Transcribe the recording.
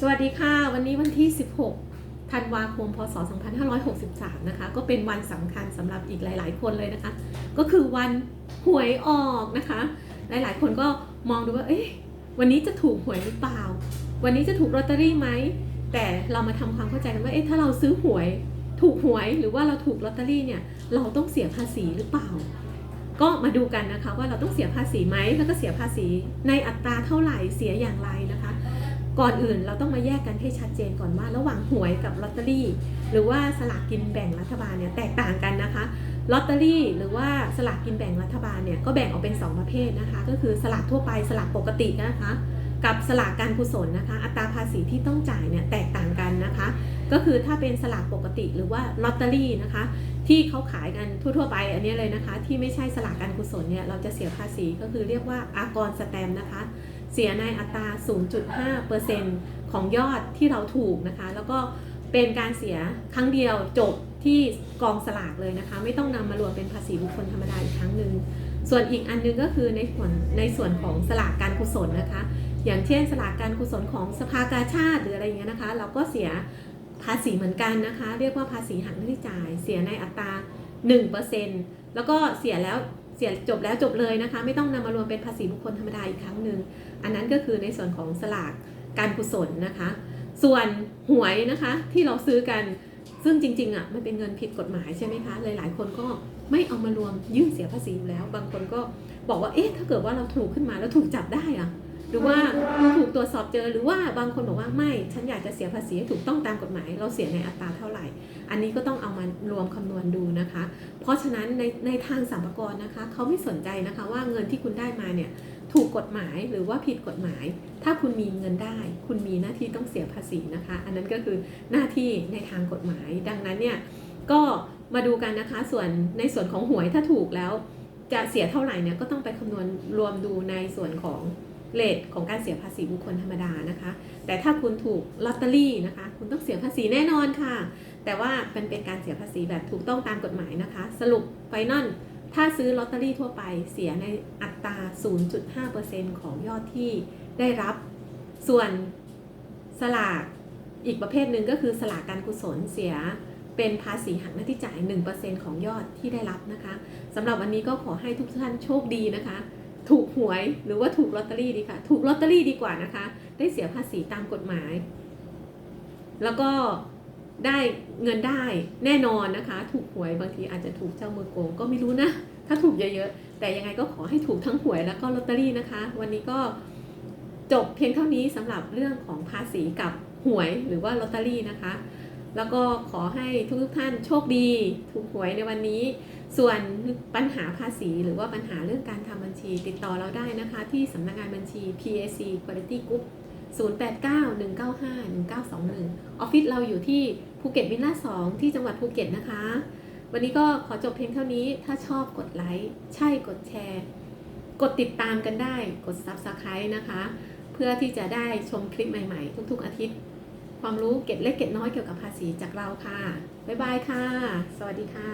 สวัสดีค่ะ วันนี้วันที่ 16 ธันวาคม พศ 2563 นะคะ ก็เป็นวันสำคัญสำหรับอีกหลาย ๆ คนเลยนะคะ ก็คือวันหวยออกนะคะ หลาย ๆ คนก็มองดูว่า เอ๊ะ วันนี้จะถูกหวยหรือเปล่า วันนี้จะถูกลอตเตอรี่ไหม แต่เรามาทำความเข้าใจกันว่า เอ๊ะ ถ้าเราซื้อหวย ถูกหวย หรือว่าเราถูกลอตเตอรี่เนี่ย เราต้องเสียภาษีหรือเปล่า ก็มาดูกันนะคะว่าเราต้องเสียภาษีไหม แล้วก็เสียภาษีในอัตราเท่าไหร่ เสียอย่างไรนะคะ ก่อนอื่นเราต้องมาแยกกันให้ชัดเจนก่อนว่า ระหว่างหวยกับลอตเตอรี่ หรือว่าสลากกินแบ่งรัฐบาลเนี่ยแตกต่างกันนะคะลอตเตอรี่หรือว่าสลากกินแบ่งรัฐบาลเนี่ยก็แบ่งออกเป็น 2 ประเภทนะคะ ก็คือสลากทั่วไปสลากปกตินะคะ กับสลากการกุศลนะคะ อัตราภาษีที่ต้องจ่ายเนี่ยแตกต่างกันนะคะ ก็คือถ้าเป็นสลากปกติหรือว่าลอตเตอรี่นะคะ ที่เขาขายกันทั่วๆไปอันนี้เลยนะคะ ที่ไม่ใช่สลากการกุศลเนี่ยเราจะเสียภาษีก็คือเรียกว่าอากรสแตมนะคะ เสียในอัตรา 0.5%ของยอดที่เราถูกนะคะ แล้วก็เป็นการเสียครั้งเดียวจบที่กองสลากเลยนะคะ ไม่ต้องนำมารวมเป็นภาษีบุคคลธรรมดาอีกครั้งหนึ่งส่วนอีกอันหนึงก็คือในส่วนในส่วนของสลากการกุศลนะคะ อย่างเช่นสลากการกุศลของสภากาชาติหรืออะไรอย่างเงี้ยนะคะ เราก็เสียภาษีเหมือนกันนะคะ เรียกว่าภาษีหักหน้าที่จ่าย เสียในอัตรา 1%แล้วก็เสียแล้ว เสียจบแล้วจบเลยนะคะ ไม่ต้องนำมารวมเป็นภาษีบุคคลธรรมดาอีกครั้งหนึ่งอันนั้นก็คือในส่วนของสลากการกุศลนะคะ ส่วนหวยนะคะที่เราซื้อกันซึ่งจริงๆอะมันเป็นเงินผิดกฎหมายใช่ไหมคะหลาย ๆ คนก็ไม่เอามารวมยื่นเสียภาษีอยู่แล้ว บางคนก็บอกว่าเอ๊ะถ้าเกิดว่าเราถูกขึ้นมาแล้วถูกจับได้อะ หรือว่าถูกตรวจสอบเจอหรือว่าบางคนบอกว่าไม่ฉันอยากจะเสียภาษีให้ถูกต้องตามกฎหมาย เราเสียในอัตราเท่าไหร่ อันนี้ก็ต้องเอามารวมคำนวณดูนะคะ เพราะฉะนั้นในในทางสรรพากรนะคะเขาไม่สนใจนะคะว่าเงินที่คุณได้มาเนี่ยถูกกฎหมายหรือว่าผิดกฎหมาย ถ้าคุณมีเงินได้ คุณมีหน้าที่ต้องเสียภาษีนะคะ อันนั้นก็คือหน้าที่ในทางกฎหมาย ดังนั้นเนี่ยก็มาดูกันนะคะส่วนในส่วนของหวยถ้าถูกแล้ว จะเสียเท่าไหร่เนี่ยก็ต้องไปคำนวณรวมดูในส่วนของ เลทของการเสียภาษีบุคคลธรรมดานะคะ แต่ถ้าคุณถูกลอตเตอรี่นะคะ คุณต้องเสียภาษีแน่นอนค่ะ แต่ว่าเป็นเป็นการเสียภาษีแบบถูกต้องตามกฎหมายนะคะ สรุปไฟนอลถ้าซื้อลอตเตอรี่ทั่วไปเสียในอัตรา 0.5%ของยอดที่ได้รับ ส่วนสลากอีกประเภทหนึ่งก็คือสลากการกุศลเสียเป็นภาษีหักหน้าที่จ่าย 1%ของยอดที่ได้รับนะคะสำหรับวันนี้ก็ขอให้ทุกท่านโชคดีนะคะ ถูกหวยหรือว่าถูกลอตเตอรี่ดีค่ะ ถูกลอตเตอรี่ดีกว่านะคะ ได้เสียภาษีตามกฎหมาย แล้วก็ได้เงินได้แน่นอนนะคะ ถูกหวยบางทีอาจจะถูกเจ้ามือโกงก็ไม่รู้นะ ถ้าถูกเยอะๆ แต่ยังไงก็ขอให้ถูกทั้งหวยแล้วก็ลอตเตอรี่นะคะ วันนี้ก็จบเพียงเท่านี้สำหรับเรื่องของภาษีกับหวยหรือว่าลอตเตอรี่นะคะ แล้วก็ขอให้ทุกท่านโชคดี ถูกหวยในวันนี้ ส่วนปัญหาภาษีหรือว่าปัญหาเรื่องการทำบัญีติดต่อเราได้นะคะ ที่สำนักงานบัญชี PAC Quality Group 0891951921 ออฟฟิศเราอยู่ที่ภูเก็ตวิลล่า 2 ที่จังหวัดภูเก็ตนะคะ วันนี้ก็ขอจบเพียงเท่านี้ ถ้าชอบกดไลค์ ใช่กดแชร์ กดติดตามกันได้ กด Subscribe นะคะ เพื่อที่จะได้ชมคลิปใหม่ๆ ทุกๆอาทิตย์ ความรู้เก็ดเล็กเก็ดน้อยเกี่ยวกับภาษีจากเราค่ะ บ๊ายบายค่ะ สวัสดีค่ะ